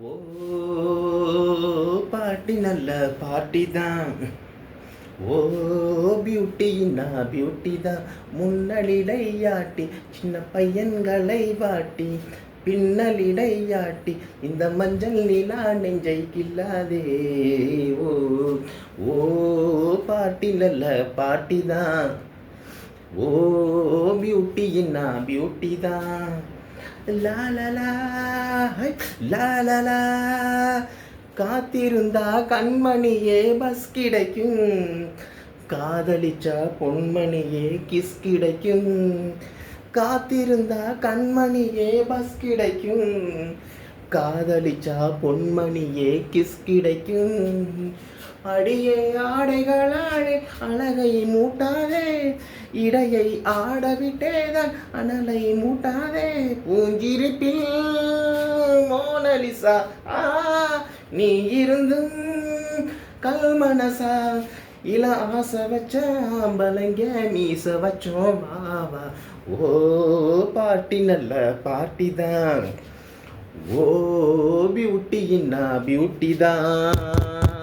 ஓ பாட்டி நல்ல பாட்டி தான் ஓ பியூட்டின்னா பியூட்டி தான் முன்னலிடையாட்டி சின்ன பையன்களை வாட்டி பின்னலிடையாட்டி இந்த மஞ்சள் நிலா நெஞ்சை கில்லாதே ஓ ஓ பாட்டி நல்ல பாட்டி தான் ஓ பியூட்டின்னா பியூட்டி தான் லா லா லா ஹை, காத்திருந்தா கண்மணியே பஸ் கிடைக்கும். காதலிச்சா பொன்மணியே கிஸ் கிடைக்கும். காத்திருந்தா கண்மணியே பஸ் கிடைக்கும். காதலிச்சா பொன்மணியே கிஸ் கிடைக்கும். அடியே ஆடைகளாடே அழகை மூட்டாதே இடையை ஆடவிட்டேதான். அனலை மூட்டாதே பூஞ்சிருப்பில். மோனலிசா ஆ நீ இருந்தும். கல்மனசா இள ஆசை வச்ச ஆம்பளைங்க மீச வச்சோம் வாவா ஓ பாட்டி நல்ல பாட்டி தான் ஓ பியூட்டின்னா பியூட்டி தான்